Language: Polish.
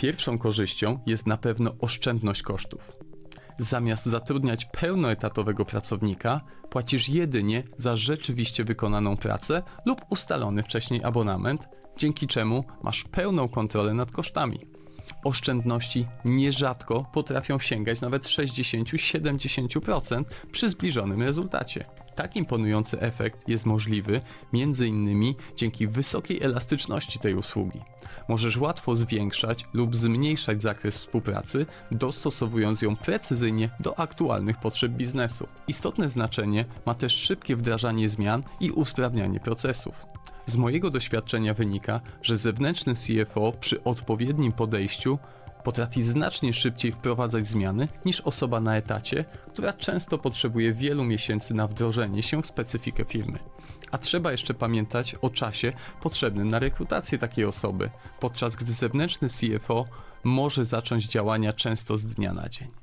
Pierwszą korzyścią jest na pewno oszczędność kosztów. Zamiast zatrudniać pełnoetatowego pracownika, płacisz jedynie za rzeczywiście wykonaną pracę lub ustalony wcześniej abonament, dzięki czemu masz pełną kontrolę nad kosztami. Oszczędności nierzadko potrafią sięgać nawet 60-70% przy zbliżonym rezultacie. Tak imponujący efekt jest możliwy m.in. dzięki wysokiej elastyczności tej usługi. Możesz łatwo zwiększać lub zmniejszać zakres współpracy, dostosowując ją precyzyjnie do aktualnych potrzeb biznesu. Istotne znaczenie ma też szybkie wdrażanie zmian i usprawnianie procesów. Z mojego doświadczenia wynika, że zewnętrzny CFO przy odpowiednim podejściu potrafi znacznie szybciej wprowadzać zmiany niż osoba na etacie, która często potrzebuje wielu miesięcy na wdrożenie się w specyfikę firmy. A trzeba jeszcze pamiętać o czasie potrzebnym na rekrutację takiej osoby, podczas gdy zewnętrzny CFO może zacząć działania często z dnia na dzień.